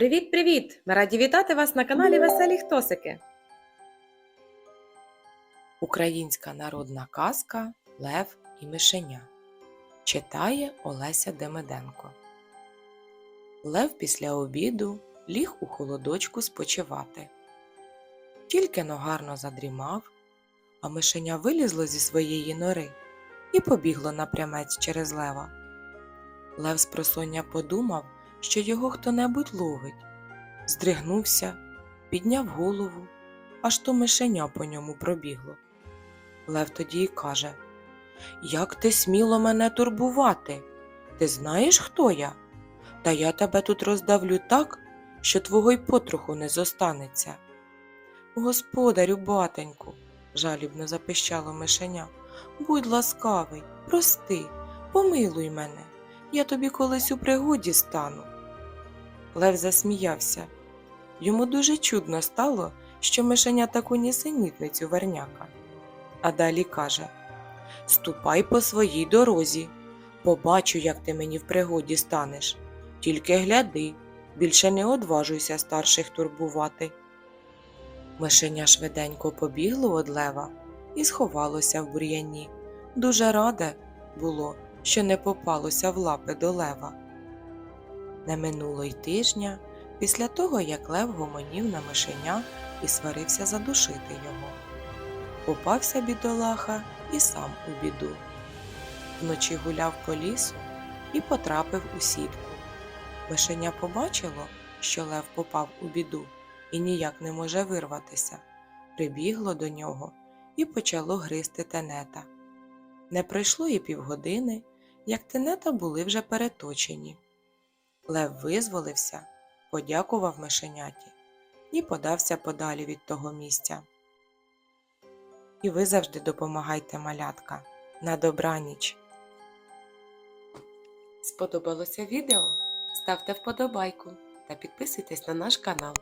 Привіт-привіт! Ми раді вітати вас на каналі Веселі Хтосики. Українська народна казка Лев і Мишеня читає Олеся Демиденко. Лев після обіду ліг у холодочку спочивати. Тільки но гарно задрімав, а мишеня вилізло зі своєї нори і побігло напрямець через лева. Лев з просоння подумав, що його хто-небудь ловить. Здригнувся, підняв голову, аж то мишеня по ньому пробігло. Лев тоді й каже Як ти сміло мене турбувати? Ти знаєш, хто я? Та я тебе тут роздавлю так, що твого й потроху не зостанеться. Господарю, батеньку, жалібно запищало мишеня, будь ласкавий, прости, помилуй мене, я тобі колись у пригоді стану. Лев засміявся. Йому дуже чудно стало, що мишеня таку нісенітницю верняка. А далі каже Ступай по своїй дорозі, побачу, як ти мені в пригоді станеш. Тільки гляди, більше не одважуйся старших турбувати. Мишеня швиденько побігло од лева і сховалося в бур'яні. Дуже раде було, що не попалося в лапи до лева. Не минуло й тижня після того, як лев гомонів на мишеня і сварився задушити його. Попався бідолаха і сам у біду. Вночі гуляв по лісу і потрапив у сітку. Мишеня побачило, що лев попав у біду і ніяк не може вирватися. Прибігло до нього і почало гризти тенета. Не пройшло і півгодини, як тенета були вже переточені. Лев визволився, подякував мишеняті і подався подалі від того місця. І ви завжди допомагайте малятка. На добраніч. Сподобалося відео? Ставте вподобайку та підписуйтесь на наш канал.